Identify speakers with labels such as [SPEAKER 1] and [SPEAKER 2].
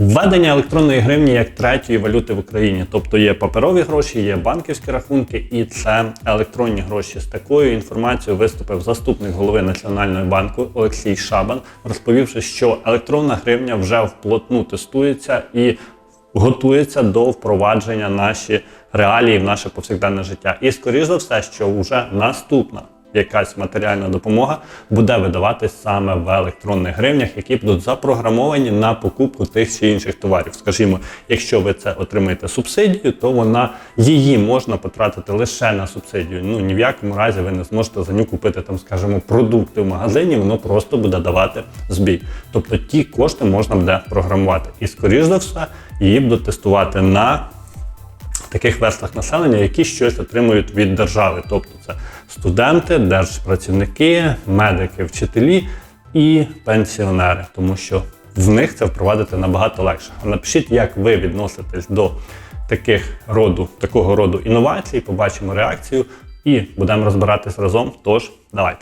[SPEAKER 1] Введення електронної гривні як третьої валюти в Україні, тобто є паперові гроші, є банківські рахунки, і це електронні гроші. З такою інформацією виступив заступник голови Національного банку Олексій Шабан, розповівши, що електронна гривня вже вплотну тестується і готується до впровадження наші реалії в наше повсякденне життя. І скоріш за все, що вже наступна якась матеріальна допомога буде видаватись саме в електронних гривнях, які будуть запрограмовані на покупку тих чи інших товарів. Скажімо, якщо ви це отримаєте субсидію, то вона її можна потратити лише на субсидію. Ну ні в якому разі ви не зможете за нього купити там, скажімо, продукти в магазині, воно просто буде давати збій. Тобто ті кошти можна буде програмувати. І скоріш за все, її будуть тестувати на таких верствах населення, які щось отримують від держави. Тобто це студенти, держпрацівники, медики, вчителі і пенсіонери, тому що в них це впровадити набагато легше. А Напишіть, як ви відноситесь до таких роду, такого роду інновацій, побачимо реакцію і будемо розбиратись разом. Тож, давайте.